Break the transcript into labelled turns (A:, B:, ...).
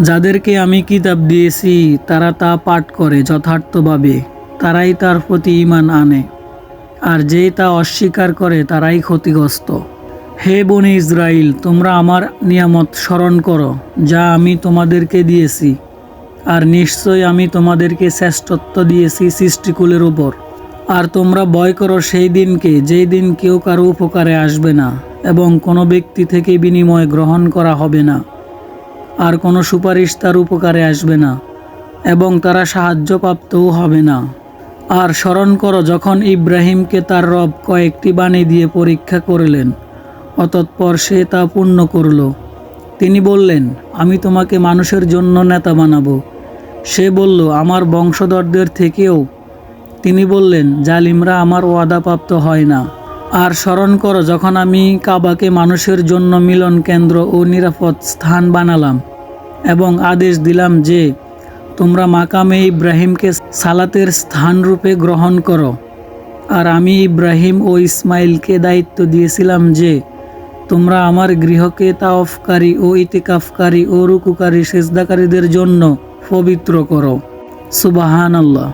A: যাদেরকে আমি কিতাব দিয়েছি, তারা তা পাঠ করে যথার্থভাবে। তারাই তার প্রতি ইমান আনে। আর যেই তা অস্বীকার করে, তারাই ক্ষতিগ্রস্ত। হে বনি ইসরাইল তোমরা আমার নিয়ামত স্মরণ করো, যা আমি তোমাদেরকে দিয়েছি। আর নিশ্চয় আমি তোমাদেরকে শ্রেষ্ঠত্ব দিয়েছি সৃষ্টিকুলের উপর। আর তোমরা ভয় করো সেই দিনকে, যেই দিন কেউ কারও উপকারে আসবে না, এবং কোনো ব্যক্তি থেকে বিনিময় গ্রহণ করা হবে না। আর কোনো সুপারিশ তার উপকারে আসবে না, এবং তারা সাহায্যপ্রাপ্তও হবে না। আর স্মরণ করো, যখন ইব্রাহিমকে তার রব কয়েকটি বাণী দিয়ে পরীক্ষা করলেন অতঃপর সে তা পূর্ণ করল। তিনি বললেন, আমি তোমাকে মানুষের জন্য নেতা বানাবো। সে বলল, আমার বংশধরদের থেকেও। তিনি বললেন, জালিমরা আমার ওয়াদাপ্রাপ্ত হয় না। আর স্মরণ করো, যখন আমি কাবাকে মানুষের জন্য মিলন কেন্দ্র ও নিরাপদ স্থান বানালাম এবং আদেশ দিলাম যে, তোমরা মাকামে ইব্রাহিমকে সালাতের স্থানরূপে গ্রহণ করো। আর আমি ইব্রাহিম ও ইসমাইলকে দায়িত্ব দিয়েছিলাম যে, তোমরা আমার গৃহকে তাওফকারী ও ইতিকাফকারী ও রুকুকারী সেজদাকারীদের জন্য পবিত্র করো। সুবাহান আল্লাহ